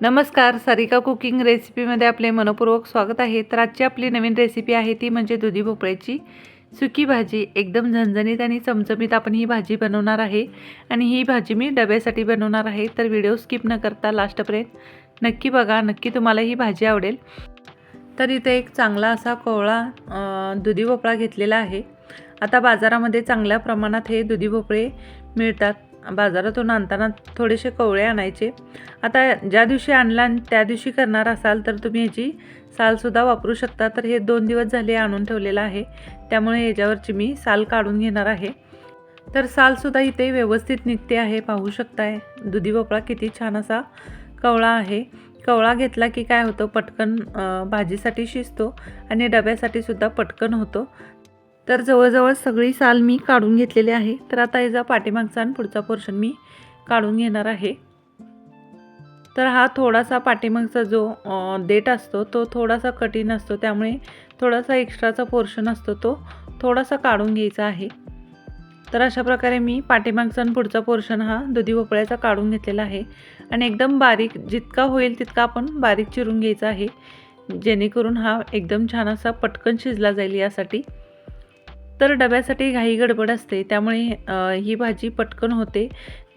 नमस्कार सारिका कुकिंग रेसिपीमध्ये आपले मनपूर्वक स्वागत आहे. तर आजची आपली नवीन रेसिपी आहे ती म्हणजे दुधी भोपळ्याची सुकी भाजी. एकदम झणझणीत आणि चमचमीत आपण ही भाजी बनवणार आहे आणि ही भाजी मी डब्यासाठी बनवणार आहे. तर व्हिडिओ स्किप न करता लास्टपर्यंत नक्की बघा नक्की तुम्हाला ही भाजी आवडेल. तर इथे एक चांगला असा कोवळा दुधी भोपळा घेतलेला आहे. आता बाजारामध्ये चांगल्या प्रमाणात हे दुधी भोपळे मिळतात. बाजारातून आणताना थोडेसे कोवळे आणायचे. आता ज्या दिवशी आणला आणि त्या दिवशी करणार असाल तर तुम्ही ह्याची सालसुद्धा वापरू शकता. तर हे दोन दिवस झाले आणून ठेवलेलं आहे. त्यामुळे याच्यावरची मी साल काढून घेणार आहे. तर सालसुद्धा इथे व्यवस्थित निघते आहे. पाहू शकताय. दुधी भोपळा किती छान असा कवळा आहे. कवळा घेतला की काय होतं? पटकन भाजीसाठी शिजतो आणि डब्यासाठी सुद्धा पटकन होतो. तर जवळजवळ सगळी साल मी काढून घेतलेली आहे. तर आता याचा पाठीमागचा आणि पुढचा पोर्शन मी काढून घेणार आहे. तर हा थोडासा पाठीमागचा जो डेट देठ असतो तो थोडासा कठीण असतो. त्यामुळे थोडासा एक्स्ट्राचा पोर्शन असतो तो थोडासा काढून घ्यायचा आहे. तर अशा प्रकारे मी पाठीमागचा आणि पुढचा पोर्शन हा दुधी भोपळ्याचा काढून घेतलेला आहे. आणि एकदम बारीक जितका होईल तितका आपण बारीक चिरून घ्यायचा आहे. जेणेकरून हा एकदम छान असा पटकन शिजला जाईल यासाठी. तर डब्यासाठी घाई गडबड असते त्यामुळे ही भाजी पटकन होते.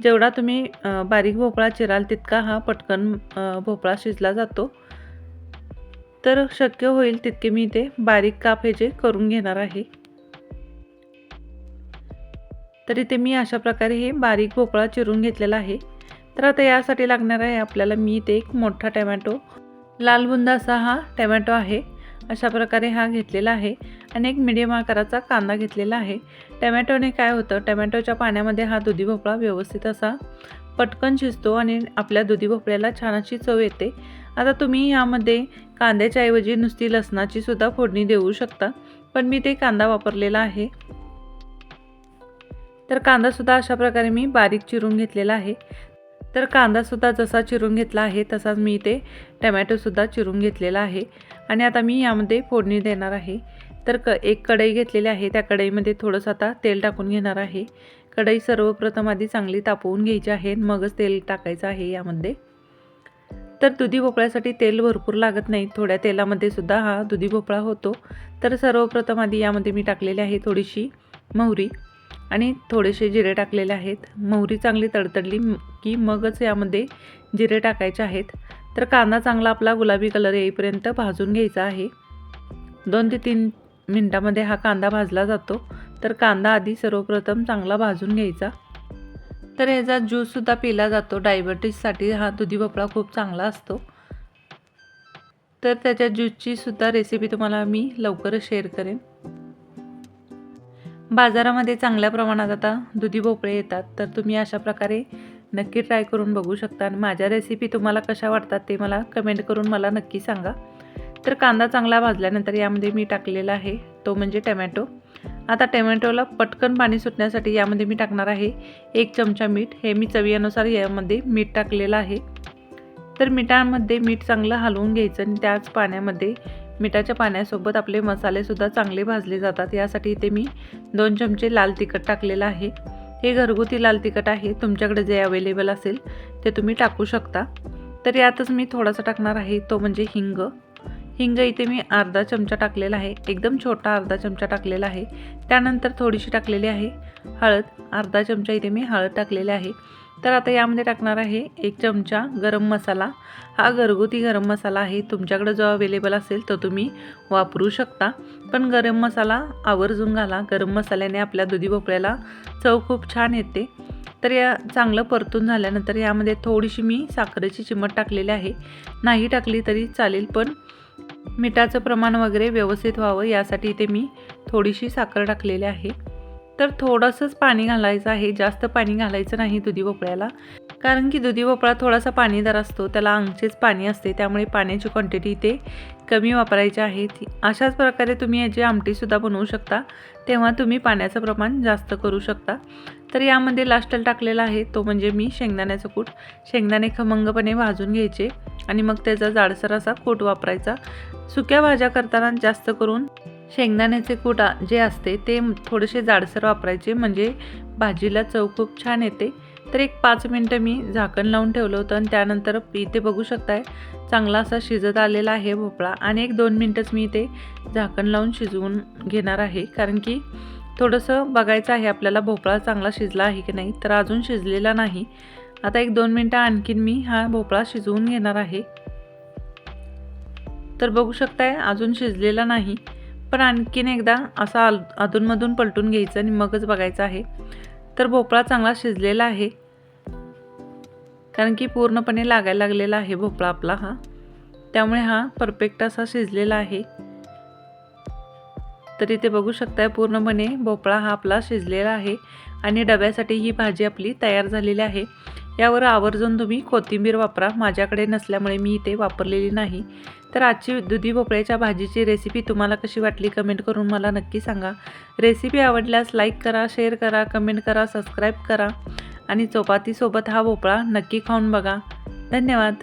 जेवढा तुम्ही बारीक भोपळा चिराल तितका हा पटकन भोपळा शिजला जातो. तर शक्य होईल तितके मी ते बारीक काप हे जे करून घेणार आहे. तर इथे मी अशा प्रकारे हे बारीक भोपळा चिरून घेतलेला आहे. तर आता यासाठी लागणार आहे आपल्याला मी इथे एक मोठा टमॅटो. लाल बुंदा असा हा टमॅटो आहे. अशा प्रकारे हा घेतलेला आहे. आणि एक मिडियम आकाराचा कांदा घेतलेला आहे. टमॅटोने काय होतं? टमॅटोच्या पाण्यामध्ये हा दुधी भोपळा व्यवस्थित असा पटकन शिजतो आणि आपल्या दुधी भोपळ्याला छान अशी चव येते. आता तुम्ही यामध्ये कांद्याच्या ऐवजी नुसती लसणाची सुद्धा फोडणी देऊ शकता पण मी ते कांदा वापरलेला आहे. तर कांदासुद्धा अशा प्रकारे मी बारीक चिरून घेतलेला आहे. तर कांदासुद्धा जसा चिरून घेतला आहे तसाच मी इथे टमॅटोसुद्धा चिरून घेतलेला आहे. आणि आता मी यामध्ये फोडणी देणार आहे. तर क एक कढई घेतलेली आहे त्या कढईमध्ये थोडंसं आता तेल टाकून घेणार आहे. कढई सर्वप्रथम आधी चांगली तापवून घ्यायची आहे मगच तेल टाकायचं आहे यामध्ये. तर दुधी भोपळ्यासाठी तेल भरपूर लागत नाही थोड्या तेलामध्ये सुद्धा हा दुधी भोपळा होतो. तर सर्वप्रथम आधी यामध्ये मी टाकलेली आहे थोडीशी मोहरी. आणि थोडेसे जिरे टाकलेले आहेत. मोहरी चांगली तडतडली की मगच यामध्ये जिरे टाकायचे आहेत. तर कांदा चांगला आपला गुलाबी कलर येईपर्यंत भाजून घ्यायचा आहे. दोन ते तीन मिनटामध्ये हा कांदा भाजला जातो. तर कांदा आधी सर्वप्रथम चांगला भाजून घ्यायचा. तर ह्याचा ज्यूससुद्धा पिला जातो. डायबिटीससाठी हा दुधी भोपळा खूप चांगला असतो. तर त्याच्या ज्यूसची सुद्धा रेसिपी तुम्हाला मी लवकरच शेअर करेन. बाजारामध्ये चांगल्या प्रमाणात आता दुधी भोपळे येतात तर तुम्ही अशा प्रकारे नक्की ट्राय करून बघू शकता. आणि माझ्या रेसिपी तुम्हाला कशा वाटतात ते मला कमेंट करून मला नक्की सांगा. तर कांदा चांगला भाजल्यानंतर यामध्ये मी टाकलेला आहे तो म्हणजे टमॅटो. आता टमॅटोला पटकन पाणी सुटण्यासाठी यामध्ये मी टाकणार आहे एक चमचा मीठ. हे मी चवीनुसार यामध्ये मीठ टाकलेलं आहे. तर मिठामध्ये मीठ चांगलं हलवून घ्यायचं आणि त्याच पाण्यामध्ये मिठाच्या पाण्यासोबत आपले मसालेसुद्धा चांगले भाजले जातात. यासाठी इथे मी दोन चमचे लाल तिखट टाकलेलं आहे. हे घरगुती लाल तिखट आहे. तुमच्याकडे जे अवेलेबल असेल ते तुम्ही टाकू शकता. तर यातच मी थोडासा टाकणार आहे. तो म्हणजे हिंग. हिंग इथे मी अर्धा चमचा टाकलेला आहे. एकदम छोटा अर्धा चमचा टाकलेला आहे. त्यानंतर थोडीशी टाकलेली आहे हळद. अर्धा चमचा इथे मी हळद टाकलेली आहे. तर आता यामध्ये टाकणार आहे एक चमचा गरम मसाला. हा घरगुती गरम मसाला आहे. तुमच्याकडे जो अवेलेबल असेल तो तुम्ही वापरू शकता. पण गरम मसाला आवर्जून घाला. गरम मसाल्याने आपल्या दुधी भोपळ्याला चव खूप छान येते. तर या चांगलं परतून झाल्यानंतर यामध्ये थोडीशी मी साखरेची चिमट टाकलेली आहे. नाही टाकली तरी चालेल पण मिठाचं प्रमाण वगैरे व्यवस्थित व्हावं यासाठी इथे मी थोडीशी साखर टाकलेली आहे. तर थोडंसंच पाणी घालायचं आहे. जास्त पाणी घालायचं नाही दुधी भोपळ्याला. कारण की दुधी भोपळा थोडासा पाणीदार असतो. त्याला अंगचेच पाणी असते. त्यामुळे पाण्याची क्वांटिटी इथे कमी वापरायची आहे. ती अशाच प्रकारे तुम्ही याची आमटीसुद्धा बनवू शकता. तेव्हा तुम्ही पाण्याचं प्रमाण जास्त करू शकता. तर यामध्ये लास्टला टाकलेला आहे. तो म्हणजे मी शेंगदाण्याचं कूट. शेंगदाणे खमंगपणे भाजून घ्यायचे. आणि मग त्याचा जाडसर असा कूट वापरायचा. सुक्या भाज्या करताना जास्त करून शेंगदाण्याचे कूट जे असते ते थोडेसे जाडसर वापरायचे. म्हणजे भाजीला चव खूप छान येते. तर एक पाच मिनटं मी झाकण लावून ठेवलं होतं आणि त्यानंतर इथे बघू शकताय चांगला असा शिजत आलेला आहे भोपळा. आणि एक दोन मिनटंच मी इथे झाकण लावून शिजवून घेणार आहे. कारण की थोडंसं बघायचं आहे आपल्याला भोपळा चांगला शिजला आहे की नाही. तर अजून शिजलेला नाही. आता एक दोन मिनटं आणखीन मी हा भोपळा शिजवून घेणार आहे. तर बघू शकताय अजून शिजलेला नाही. पण आणखीन एकदा असा आल अधूनमधून पलटून घ्यायचं आणि मगच बघायचं आहे. तर भोपळा चांगला शिजलेला आहे. कारण की पूर्णपणे लागायला लागलेला आहे भोपळा आपला हा. त्यामुळे हा परफेक्ट असा शिजलेला आहे. तर इथे बघू शकताय पूर्णपणे भोपळा हा आपला शिजलेला आहे. आणि डब्यासाठी ही भाजी आपली तयार झालेली आहे. यावर आवर्जून तुम्ही कोथिंबीर वापरा. माझ्याकडे नसल्यामुळे मी इथे वापरलेली नाही. तर आजची दुधी भोपळ्याच्या भाजीची रेसिपी तुम्हाला कशी वाटली कमेंट करून मला नक्की सांगा. रेसिपी आवडल्यास लाईक करा शेअर करा कमेंट करा सबस्क्राईब करा आणि चपातीसोबत हा भोपळा नक्की खाऊन बघा. धन्यवाद.